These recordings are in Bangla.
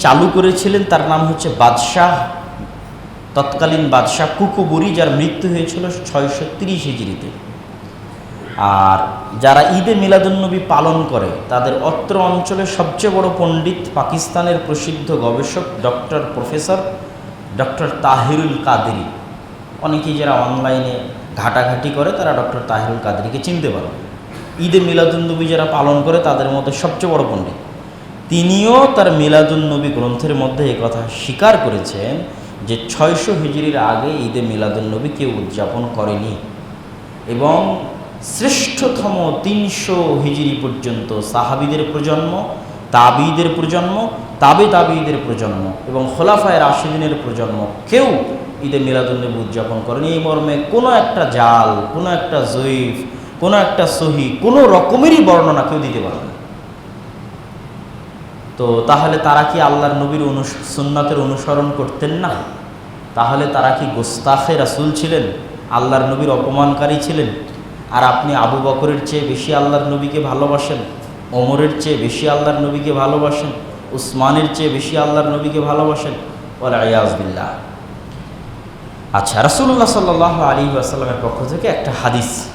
চালু করেছিলেন, তার নাম হচ্ছে বাদশাহ, তৎকালীন বাদশাহ কুকুবুরি, যার মৃত্যু হয়েছিল ছয়শো তিরিশ হিজড়িতে। আর যারা ঈদে মিলাদুন্নবী পালন করে, তাদের অত্র অঞ্চলের সবচেয়ে বড় পণ্ডিত পাকিস্তানের প্রসিদ্ধ গবেষক doctor professor doctor Tahirul Qadri. অনেকেই যারা অনলাইনে ঘাটাঘাটি করে, তারা ডক্টর তাহিরুল কাদেরিকে চিনতে পারে। ঈদে মিলাদুন্নবী যারা পালন করে, তাদের মধ্যে সবচেয়ে বড় পণ্ডিত। তিনিও তার মিলাদুন্নবী গ্রন্থের মধ্যে এই কথা স্বীকার করেছেন যে ছয়শো হিজড়ির আগে ঈদে মিলাদুন্নবী কেউ উদযাপন করেনি। এবং শ্রেষ্ঠতম তিনশো হিজড়ি পর্যন্ত সাহাবিদের প্রজন্ম, তাবিদের প্রজন্ম, তাবে তাবিদের প্রজন্ম এবং খোলাফায় রাশিদিনের প্রজন্ম কেউ ঈদে মিলাদুন্নবী উদযাপন করেনি। এই মর্মে কোনো একটা জাল, কোনো একটা জয়ীফ, কোনো একটা সহি, কোনো রকমেরই বর্ণনা কেউ দিতে পারবে না তো তাহলে তারা কি আল্লাহর নবীর অনু সুন্নাতের অনুসরণ করতেন না? তাহলে তারা কি গোস্তাখে রাসুল ছিলেন? আল্লাহর নবীর অপমানকারী ছিলেন? আর আপনি আবু বকরের চেয়ে বেশি আল্লাহর নবীকে ভালোবাসেন? ওমরের চেয়ে বেশি আল্লাহর নবীকে ভালোবাসেন? উসমানের চেয়ে বেশি আল্লাহর নবীকে ভালোবাসেন? বলে আয়াজবিল্লাহ আচ্ছা রাসুল্লাহ সাল্লাহ আলী আসাল্লামের পক্ষ থেকে একটা হাদিস।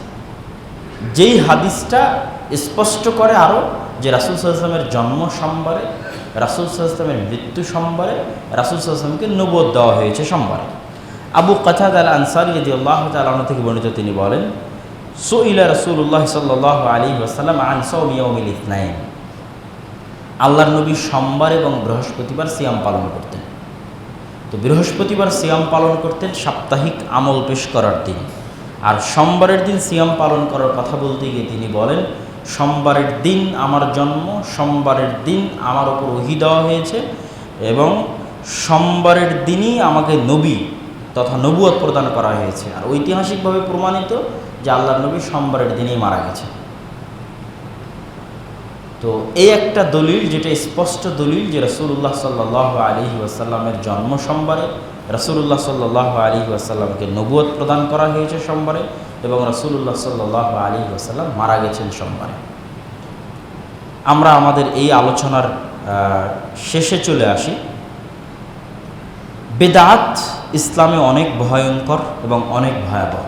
যেই হাদিসটা স্পষ্ট করে আরও যে রাসুল সাল্লামের জন্ম সোমবারে, রাসুল সাল্লামের মৃত্যু সোমবারে, রাসুল সাল্লামকে নবদ দেওয়া হয়েছে সোমবারে। আবু কাথাদ আল আনসারি যদি আল্লাহ তালন থেকে বর্ণিত তিনি বলেন, সোইলা রসুল্লাহ সাল্লাহ আলী ওসাল্লাম আনসাউমিয়াউমিল ইতনাইন আল্লাহর নবী সোমবার এবং বৃহস্পতিবার সিয়াম পালন করতেন। তো বৃহস্পতিবার সিয়াম পালন করতেন সাপ্তাহিক আমল পেশ করার দিন। আর সোমবারের দিন সিয়াম পালন করার কথা বলতে গিয়ে তিনি বলেন সোমবারের দিন আমার জন্ম, সোমবারের দিন আমার ওপর ওহি দেওয়া হয়েছে এবং সোমবারের দিনই আমাকে নবী তথা নবুয়ত প্রদান করা হয়েছে। আর ঐতিহাসিকভাবে প্রমাণিত যে আল্লাহ নবী সোমবারের দিনেই মারা গেছে। তো এই একটা দলিল যেটা স্পষ্ট দলিল যে রসুল্লাহ সাল্লাহ আলী ওয়াসাল্লামের জন্ম সোমবারে রসুল্লাহ সাল্লাহ আলী ওয়াসাল্লামকে নবুয়ত প্রদান করা হয়েছে সোমবারে এবং রসুল্লাহ সাল্লাহ আলী ওয়াসাল্লাম মারা গেছেন সোমবারে আমরা আমাদের এই আলোচনার শেষে চলে আসি বেদাত ইসলামে অনেক ভয়ঙ্কর এবং অনেক ভয়াবহ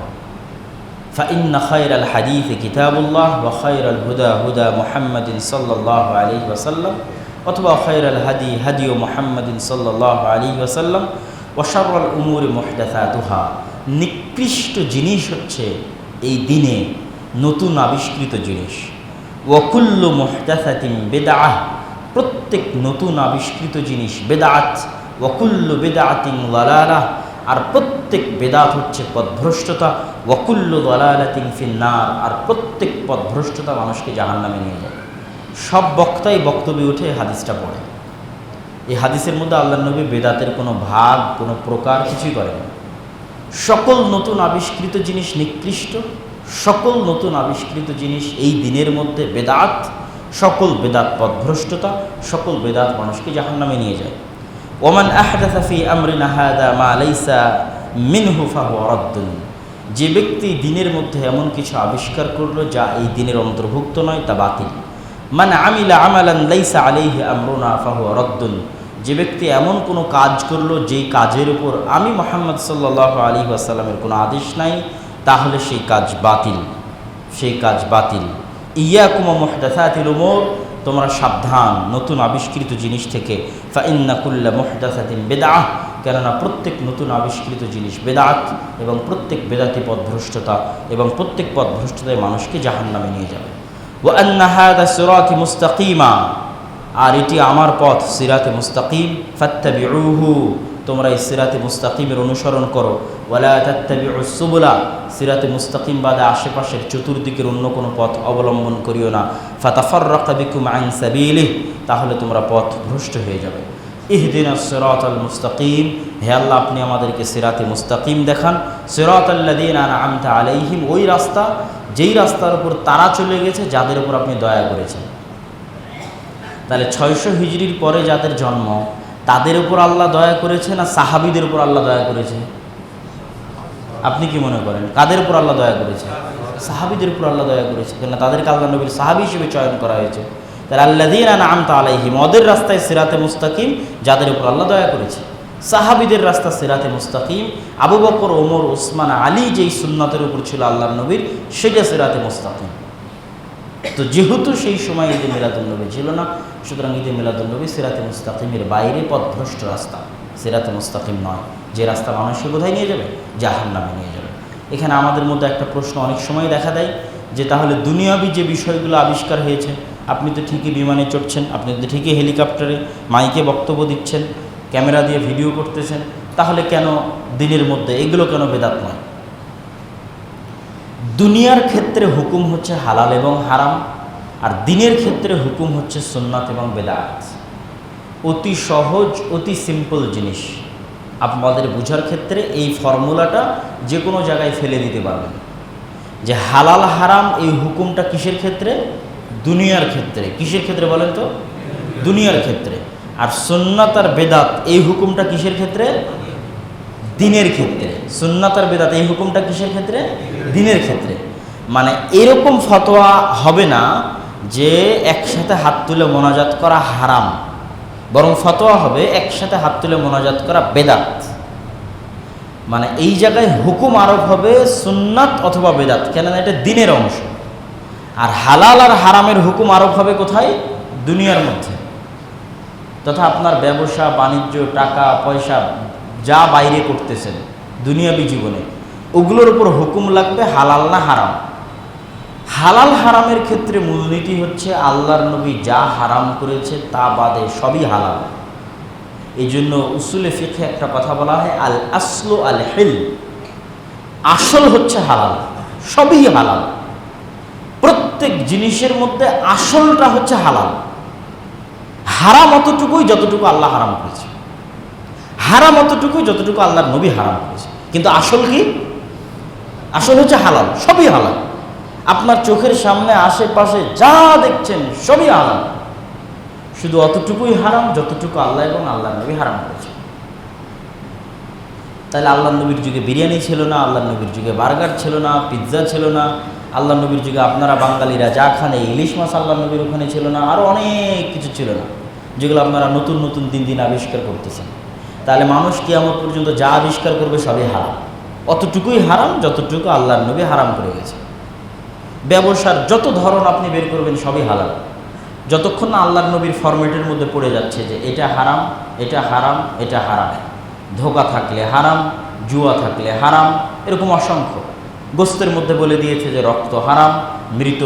فإن خير الحديث كتاب الله وخير الهدى هدى محمد صلى الله عليه وسلم অথবা خير الهدي هدي محمد صلى الله عليه وسلم وشر الأمور محدثاتها নিকৃষ্ট জিনিস হচ্ছে এই দিনে নতুন আবিষ্কৃত জিনিস। ওয়াকুল্ল মুহদাসাতিন বেদাহ প্রত্যেক নতুন আবিষ্কৃত জিনিস বেদাত ওয়াকুল্ল বেদাতিন লালালাহ আর প্রত্যেক বেদাত হচ্ছে পথভ্রষ্টতা। ওয়াকুল্ল দলালাতিন ফিন্নার, আর প্রত্যেক পদভ্রষ্টতা মানুষকে জাহান নামে নিয়ে যায়। সব বক্তাই বক্তব্যে উঠে হাদিসটা পড়ে। এই হাদিসের মধ্যে আল্লাহ নবী বেদাতের কোনো ভাগ, কোনো প্রকার কিছুই করে না সকল নতুন আবিষ্কৃত জিনিস নিকৃষ্ট, সকল নতুন আবিষ্কৃত জিনিস এই দিনের মধ্যে বেদাত, সকল বেদাত পথভ্রষ্টতা, সকল বেদাত মানুষকে জাহান নামে নিয়ে যায়। ওমান আহদাফি আমরিনা হাদা মা আলাইসা মিনহু ফাহু রদ্দুন যে ব্যক্তি দিনের মধ্যে এমন কিছু আবিষ্কার করল যা এই দিনের অন্তর্ভুক্ত নয়, তা বাতিল। মানে আমিলা আমালান লাইসা আলাইহি আমরুনা ফাহু রদ্দুন যে ব্যক্তি এমন কোনো কাজ করল যেই কাজের উপর আমি মোহাম্মদ সাল্লাহ আলী আসাল্লামের কোনো আদেশ নাই, তাহলে সেই কাজ বাতিল। সেই কাজ বাতিল। ইয়া কুমা মোহদাসাতিল উমর, তোমরা সাবধান, নতুন আবিষ্কৃত জিনিস থেকে। ফাইন্নাকুল্লা মোহদাসাতিন বেদাহ, কেননা প্রত্যেক নতুন আবিষ্কৃত জিনিস বেদাত এবং প্রত্যেক বেদাতি পথভ্রষ্টতা এবং প্রত্যেক পথভ্রষ্টতায় মানুষকে জাহান নামে নিয়ে যাবে। ও আন্নাহাদা সুরাতি মুস্তাকিমা আর এটি আমার পথ, সিরাতে মুস্তাকিম। ফাত্তাবিউহু, তোমরা এই সিরাতে মুস্তাকিমের অনুসরণ করো। ওয়ালা তাত্তাবিউ সুবুলা, সিরাতে মুস্তাকিম বাদে আশেপাশের চতুর্দিকের অন্য কোনো পথ অবলম্বন করিও না। ফাতাফাররাকা বিকুম আন সাবিলিহ, তাহলে তোমরা পথ ভ্রষ্ট হয়ে যাবে। ইহদিন সিরাত আল মুস্তাকিম, হে আল্লাহ, আপনি আমাদেরকে সিরাতে মুস্তাকিম দেখান। সিরাত আল্লাদিন আনা আমতা আলাইহিম, ওই রাস্তা, যেই রাস্তার উপর তারা চলে গেছে, যাদের উপর আপনি দয়া করেছেন। তাহলে ছয়শো হিজড়ির পরে যাদের জন্ম, তাদের উপর আল্লাহ দয়া করেছে না সাহাবিদের উপর আল্লাহ দয়া করেছে? আপনি কি মনে করেন? কাদের উপর আল্লাহ দয়া করেছে? সাহাবিদের উপর আল্লাহ দয়া করেছে। কেন তাদেরকে আল্লাহ নবীর সাহাবি হিসেবে চয়ন করা হয়েছে। তাহলে আল্লাদিন আমতা আলাইহিম, ওদের রাস্তায় সিরাতে মুস্তাকিম যাদের উপর আল্লাহ দয়া করেছে? সাহাবিদের রাস্তা সিরাতে মুস্তাকিম, আবু বকর, ওমর, ওসমান, আলী যেই সুন্নতের উপর ছিল আল্লাহ নবীর, সেটা সিরাতে মুস্তাকিম। তো যেহেতু সেই সময় ঈদে মিলাদুলনবী ছিল না, সুতরাং ঈদে মিলাদুলনবী সিরাতে মুস্তাকিমের বাইরে পথভ্রষ্ট রাস্তা। সিরাতে মুস্তাকিম নয়, যে রাস্তা মানুষকে কোথায় নিয়ে যাবে জাহান নামে নিয়ে যাবে। এখানে আমাদের মধ্যে একটা প্রশ্ন অনেক সময় দেখা দেয়, যে তাহলে দুনিয়াবি যে বিষয়গুলো আবিষ্কার হয়েছে, আপনি তো ঠিকই বিমানে চড়ছেন, আপনি তো ঠিকই হেলিকপ্টারে মাইকে বক্তব্য দিচ্ছেন, ক্যামেরা দিয়ে ভিডিও করতেছেন, তাহলে কেন দিনের মধ্যে এগুলো কেন বেদাত নয়? দুনিয়ার ক্ষেত্রে হুকুম হচ্ছে হালাল এবং হারাম, আর দিনের ক্ষেত্রে হুকুম হচ্ছে সুন্নাত এবং বেদাত। অতি সহজ, অতি সিম্পল জিনিস। আপনাদের বোঝার ক্ষেত্রে এই ফর্মুলাটা যে কোনো জায়গায় ফেলে দিতে পারবেন। যে হালাল, হারাম এই হুকুমটা কিসের ক্ষেত্রে? দুনিয়ার ক্ষেত্রে। কিসের ক্ষেত্রে বলেন তো? দুনিয়ার ক্ষেত্রে। আর সুন্নাত আর বেদাত এই হুকুমটা কিসের ক্ষেত্রে? দিনের ক্ষেত্রে। সুন্নাত আর বেদাত এই হুকুমটা কিসের ক্ষেত্রে? দিনের ক্ষেত্রে। মানে এরকম ফতোয়া হবে না যে একসাথে হাত তুলে মোনাজাত করা হারাম। বরং ফতোয়া হবে একসাথে হাত তুলে মোনাজাত করা বেদাত। মানে এই জায়গায় হুকুম আরোপ হবে সুন্নাত অথবা বেদাত, কেননা এটা দিনের অংশ। আর হালাল আর হারামের হুকুম আরোপ হবে কোথায়? দুনিয়ার মধ্যে। তথা আপনার ব্যবসা, বাণিজ্য, টাকা, পয়সা, যা বাইরে করতেছেন, দুনিয়াবি জীবনে, ওগুলোর উপর হুকুম লাগবে হালাল না হারাম। হালাল হারামের ক্ষেত্রে মূলনীতি হচ্ছে আল্লাহর নবী যা হারাম করেছে তা বাদে সবই হালাল। এই জন্য উসুলে ফিখে একটা কথা বলা হয়, আল আসলো আল হেল। আসল হচ্ছে হালাল, সবই হালাল। প্রত্যেক জিনিসের মধ্যে আসলটা হচ্ছে হালাল। হারাম অতটুকুই যতটুকু আল্লাহ হারাম করেছে। হারাম অতটুকুই যতটুকু আল্লাহর নবী হারাম করেছে। কিন্তু আসল কি? আসল হচ্ছে হালাল, সবই হালাল। আপনার চোখের সামনে, আশেপাশে যা দেখছেন, সবই হালাল শুধু অতটুকুই হারাম, যতটুকু আল্লাহ এবং আল্লাহ নবী হারাম করেছে তাহলে আল্লাহ নবীর যুগে বিরিয়ানি ছিল না আল্লাহ নবীর যুগে বার্গার ছিল না, পিৎজা ছিল না আল্লাহ নবীর যুগে আপনারা বাঙালিরা যা খান ইলিশ মাছ আল্লাহ নবীর ওখানে ছিল না আরও অনেক কিছু ছিল না, যেগুলো আপনারা নতুন নতুন দিন দিন আবিষ্কার করতেছেন। তাহলে মানুষ কি আমার পর্যন্ত যা আবিষ্কার করবে সবই হারাম। অতটুকুই হারাম, যতটুকু আল্লাহর নবী হারাম করে গেছে। ব্যবসার যত ধরন আপনি বের করবেন সবই হালাল। যতক্ষণ না আল্লাহর নবীর ফরম্যাটের মধ্যে পড়ে যাচ্ছে যে এটা হারাম এটা হারাম এটা হারাম। ধোকা থাকলে হারাম, জুয়া থাকলে হারাম, এরকম অসংখ্য। গোস্তের মধ্যে বলে দিয়েছে যে রক্ত হারাম, মৃত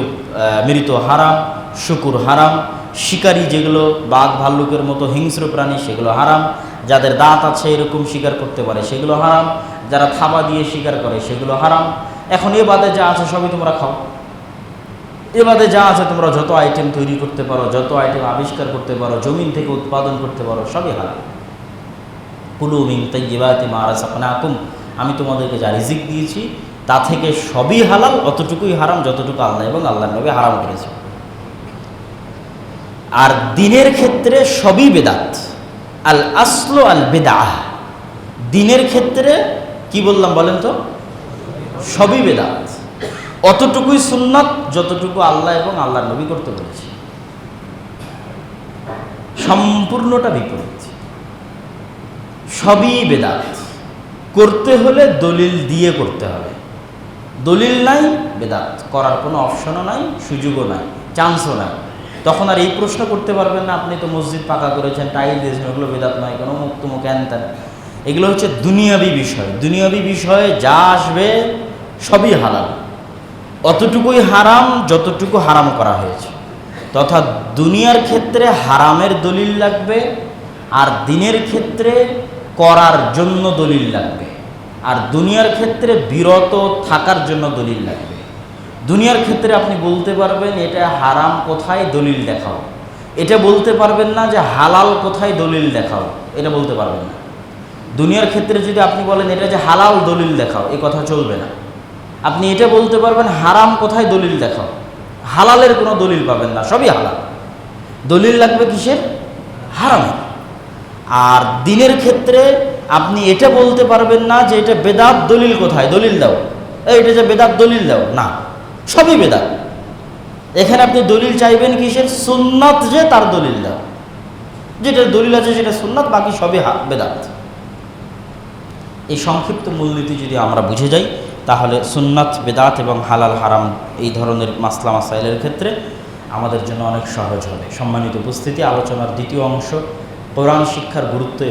মৃত হারাম, শুকুর হারাম, শিকারী যেগুলো বাঘ ভাল্লুকের মতো হিংস্র প্রাণী, সেগুলো হারাম। যাদের দাঁত আছে এরকম শিকার করতে পারে, সেগুলো হারাম। যারা থাবা দিয়ে শিকার করে, সেগুলো হারাম। এখন এ বাদে যা আছে সবই তোমরা খাও। এ বাদে যা আছে তোমরা যত আইটেম তৈরি করতে পারো, যত আইটেম আবিষ্কার করতে পারো, জমিন থেকে উৎপাদন করতে পারো, সবই হারাম কুলু মিন তাইয়্যিবাতি মা রাযাকনাকুম, আমি তোমাদেরকে যা রিজিক দিয়েছি, তা থেকে সবই হালাল, অতটুকুই হারাম, যতটুকু আল্লাহ এবং আল্লাহর নবী হারাম করেছে। আর দিনের ক্ষেত্রে সবই বেদাত। আল আসলো আল বেদাহ। দিনের ক্ষেত্রে, কি বললাম বলেন তো? সবই বেদাত। অতটুকুই সুন্নত যতটুকু আল্লাহ এবং আল্লাহর নবী করতে বলেছে। সম্পূর্ণটা বিপরীত। সবই বেদাত। করতে হলে দলিল দিয়ে করতে হবে। দলিল নাই, বেদাত। করার কোনো অপশনও নাই, সুযোগও নাই, চান্সও নাই। তখন আর এই প্রশ্ন করতে পারবেন না, আপনি তো মসজিদ পাকা করেছেন, টাইল দিয়েছেন, ওগুলো বেদাত নয়, কোনো মুক্ত মুখ ত্যান এগুলো হচ্ছে দুনিয়াবি বিষয়। দুনিয়াবি বিষয়ে যা আসবে, সবই হালাল। অতটুকুই হারাম, যতটুকু হারাম করা হয়েছে। তথা দুনিয়ার ক্ষেত্রে হারামের দলিল লাগবে, আর দিনের ক্ষেত্রে করার জন্য দলিল লাগবে। আর দুনিয়ার ক্ষেত্রে বিরত থাকার জন্য দলিল লাগবে। দুনিয়ার ক্ষেত্রে আপনি বলতে পারবেন, এটা হারাম কোথায় দলিল দেখাও? এটা বলতে পারবেন না যে হালাল কোথায় দলিল দেখাও, এটা বলতে পারবেন না। দুনিয়ার ক্ষেত্রে যদি আপনি বলেন, এটা যে হালাল দলিল দেখাও, এ কথা চলবে না। আপনি এটা বলতে পারবেন, হারাম কোথায় দলিল দেখো হালালের কোনো দলিল পাবেন না, সবই হালাল। দলিল লাগবে কিসের? হারামের। আর দিনের ক্ষেত্রে আপনি এটা বলতে পারবেন না যে এটা বেদাত দলিল কোথায়, দলিল দাও। এটা যে বেদাত দলিল দাও, না। সবই বেদাত। এখানে আপনি দলিল চাইবেন কিসের? সুন্নাত যে তার দলিল দাও। যেটা দলিল আছে সেটা সুন্নাত, বাকি সবই বেদাত। এই সংক্ষিপ্ত মূলনীতি যদি আমরা বুঝে যাই তাহলে সুন্নাত, বেদাত এবং হালাল হারাম এই ধরনের মাসলা মাসাইলের ক্ষেত্রে আমাদের জন্য অনেক সহজ হবে। সম্মানিত উপস্থিতি, আলোচনার দ্বিতীয় অংশ, কোরআন শিক্ষার গুরুত্ব এবং